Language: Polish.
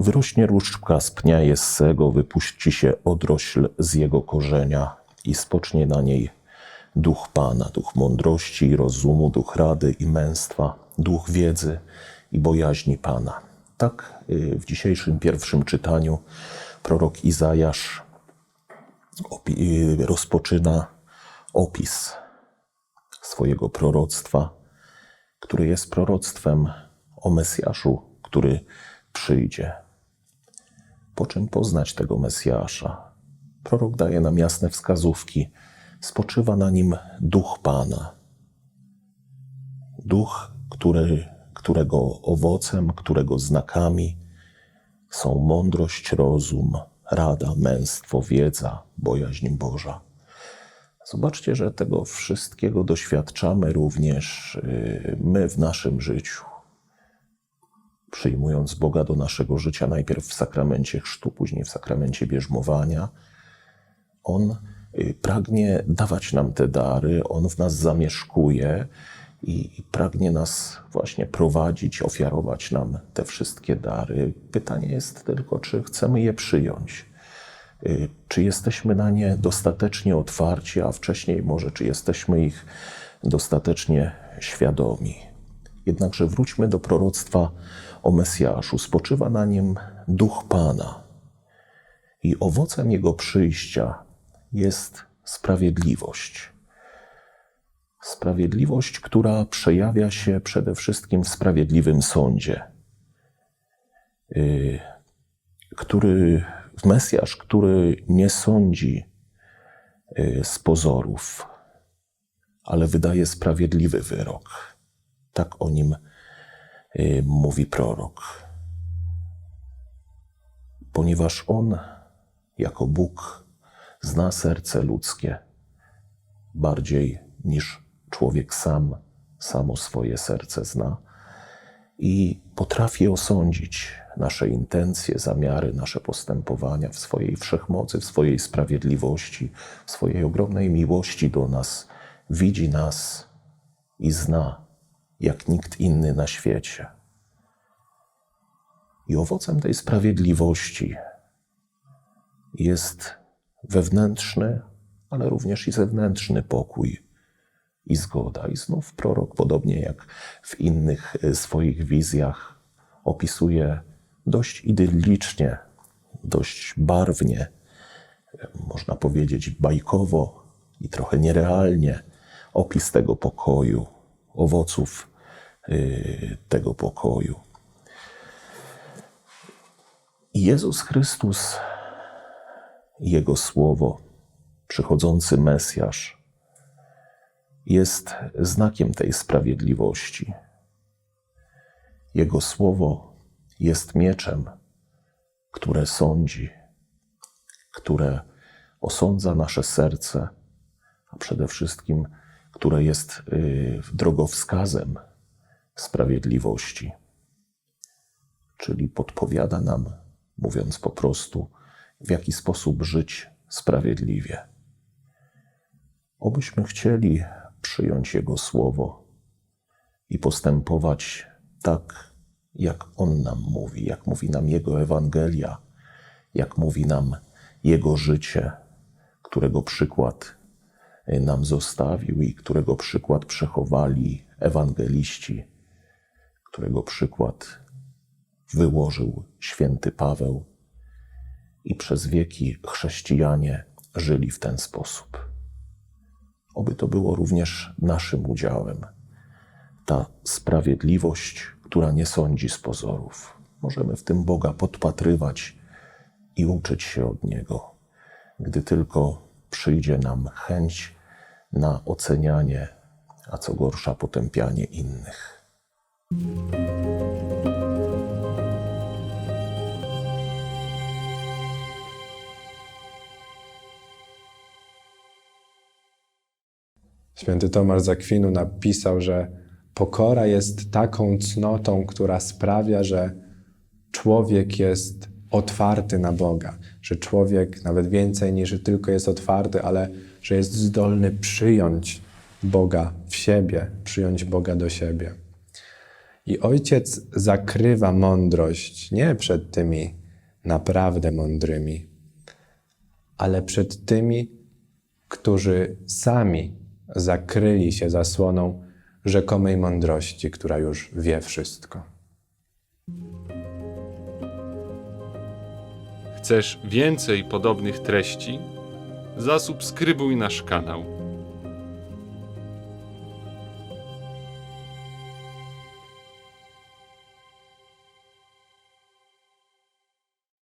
Wyrośnie różdżka z pnia Jessego, wypuści się odrośl z jego korzenia i spocznie na niej duch Pana, duch mądrości i rozumu, duch rady i męstwa, duch wiedzy i bojaźni Pana. Tak y, w dzisiejszym pierwszym czytaniu prorok Izajasz y, rozpoczyna opis swojego proroctwa, które jest proroctwem o Mesjaszu, który przyjdzie. Po czym poznać tego Mesjasza? Prorok daje nam jasne wskazówki. Spoczywa na nim duch Pana. Duch, który, którego owocem, którego znakami są mądrość, rozum, rada, męstwo, wiedza, bojaźń Boża. Zobaczcie, że tego wszystkiego doświadczamy również y, my w naszym życiu. Przyjmując Boga do naszego życia, najpierw w sakramencie chrztu, później w sakramencie bierzmowania, On y, pragnie dawać nam te dary, On w nas zamieszkuje i pragnie nas właśnie prowadzić, ofiarować nam te wszystkie dary. Pytanie jest tylko, czy chcemy je przyjąć. Y, Czy jesteśmy na nie dostatecznie otwarci, a wcześniej może, czy jesteśmy ich dostatecznie świadomi. Jednakże wróćmy do proroctwa o Mesjaszu. Spoczywa na nim duch Pana i owocem jego przyjścia jest sprawiedliwość. Sprawiedliwość, która przejawia się przede wszystkim w sprawiedliwym sądzie, y, który Mesjasz, który nie sądzi y, z pozorów, ale wydaje sprawiedliwy wyrok. Tak o nim mówi prorok. Ponieważ on, jako Bóg, zna serce ludzkie bardziej niż człowiek sam, samo swoje serce zna i potrafi osądzić nasze intencje, zamiary, nasze postępowania w swojej wszechmocy, w swojej sprawiedliwości, w swojej ogromnej miłości do nas. Widzi nas i zna jak nikt inny na świecie. I owocem tej sprawiedliwości jest wewnętrzny, ale również i zewnętrzny pokój i zgoda. I znów prorok, podobnie jak w innych y, swoich wizjach, opisuje dość idyllicznie, dość barwnie, y, można powiedzieć bajkowo i trochę nierealnie, opis tego pokoju, owoców tego pokoju. Jezus Chrystus, Jego Słowo, przychodzący Mesjasz, jest znakiem tej sprawiedliwości. Jego słowo jest mieczem, które sądzi, które osądza nasze serce, a przede wszystkim, które jest y, drogowskazem sprawiedliwości. Czyli podpowiada nam, mówiąc po prostu, w jaki sposób żyć sprawiedliwie. Obyśmy chcieli przyjąć Jego słowo i postępować tak, jak On nam mówi, jak mówi nam Jego Ewangelia, jak mówi nam Jego życie, którego przykład nam zostawił i którego przykład przechowali ewangeliści, którego przykład wyłożył święty Paweł i przez wieki chrześcijanie żyli w ten sposób. Oby to było również naszym udziałem. Ta sprawiedliwość, która nie sądzi z pozorów. Możemy w tym Boga podpatrywać i uczyć się od Niego, gdy tylko przyjdzie nam chęć na ocenianie, a co gorsza, potępianie innych. Święty Tomasz z Akwinu napisał, że pokora jest taką cnotą, która sprawia, że człowiek jest otwarty na Boga, że człowiek nawet więcej niż tylko jest otwarty, ale że jest zdolny przyjąć Boga w siebie, przyjąć Boga do siebie. I ojciec zakrywa mądrość nie przed tymi naprawdę mądrymi, ale przed tymi, którzy sami zakryli się zasłoną rzekomej mądrości, która już wie wszystko. Chcesz więcej podobnych treści? Zasubskrybuj nasz kanał.